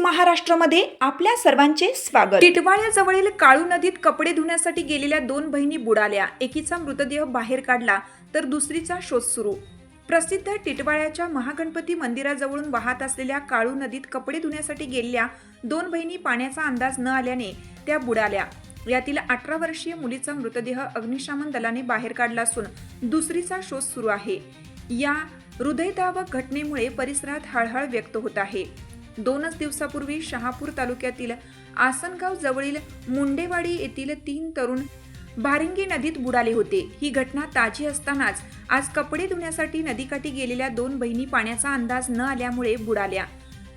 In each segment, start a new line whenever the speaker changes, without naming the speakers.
महाराष्ट्रमध्ये आपल्या सर्वांचे स्वागत. टिटवाळ्याजवळील काळू नदीत कपडे धुण्यासाठी गेलेल्या दोन बहिणी बुडाल्या. एकीचा मृतदेह बाहेर काढला तर दुसरीचा शोध सुरू. प्रसिद्ध टिटवाळ्याच्या महागणपती मंदिराजवळून वाहत असलेल्या काळू नदीत कपडे धुण्यासाठी गेलेल्या दोन बहिणी पाण्याचा अंदाज न आल्याने त्या बुडाल्या. यातील अठरा वर्षीय मुलीचा मृतदेह अग्निशमन दलाने बाहेर काढला असून दुसरीचा शोध सुरू आहे. या हृदयदावक घटनेमुळे परिसरात हळहळ व्यक्त होत आहे. दोनच दिवसापूर्वी शहापूर तालुक्यातील आसनगाव जवळील मुंडेवाडी येथील तीन तरुण भारिंगी नदीत बुडाले होते. ही घटना ताजी असतानाच आज कपडे धुण्यासाठी नदीकाठी गेलेल्या दोन बहिणी पाण्याचा अंदाज न आल्यामुळे बुडाल्या.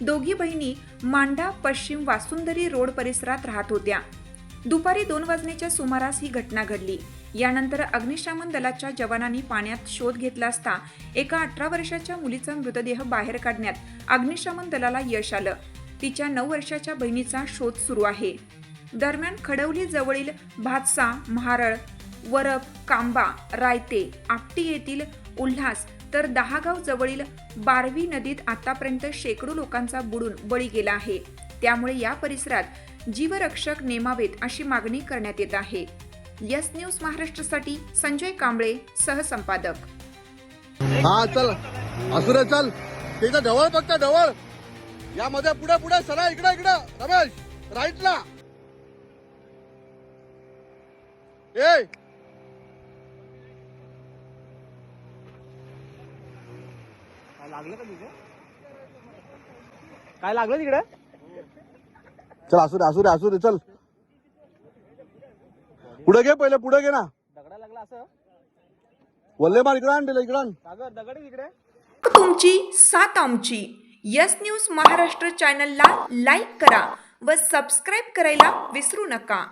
दोघी बहिणी मांडा पश्चिम वासुंदरी रोड परिसरात राहत होत्या. दुपारी दोन वाजण्याच्या सुमारास ही घटना घडली. यानंतर अग्निशमन दलाच्या जवानांनी पाण्यात शोध घेतला असता एका अठरा वर्षाच्या मुलीचा मृतदेह बाहेर काढण्यात अग्निशमन दलाला यश आलं. तिच्या नऊ वर्षाच्या बहिणीचा शोध सुरू आहे. दरम्यान खडवली जवळील भातसा महारळ वरप कांबा रायते आपटी येथील उल्हास तर दहागाव जवळील बारवी नदीत आतापर्यंत शेकडो लोकांचा बुडून बळी गेला आहे. त्यामुळे या परिसरात जीवरक्षक नेमावेत अशी मागणी करण्यात येत आहे. यस न्यूज महाराष्ट्रासाठी संजय कांबळे सहसंपादक.
हा चल. असू रे चल. तिथं ढवळ फक्त ढवळ. यामध्ये पुढे पुढे सरा इकडे इकडे. रमेश राईटला ए!
काय लागलं का तुझं काय लागलं तिकडे?
चल असू रे असू रे असू रे चल. पुढे घे पहिले पुढे घे ना.
दगडा लागला असं?
वल्ले मार इकडे आण तिला इकडे
सागर दगड आहे तिकडे
तुमची सात आमची. यस न्यूज महाराष्ट्र चॅनलला लाईक करा व सबस्क्राईब करायला विसरू नका.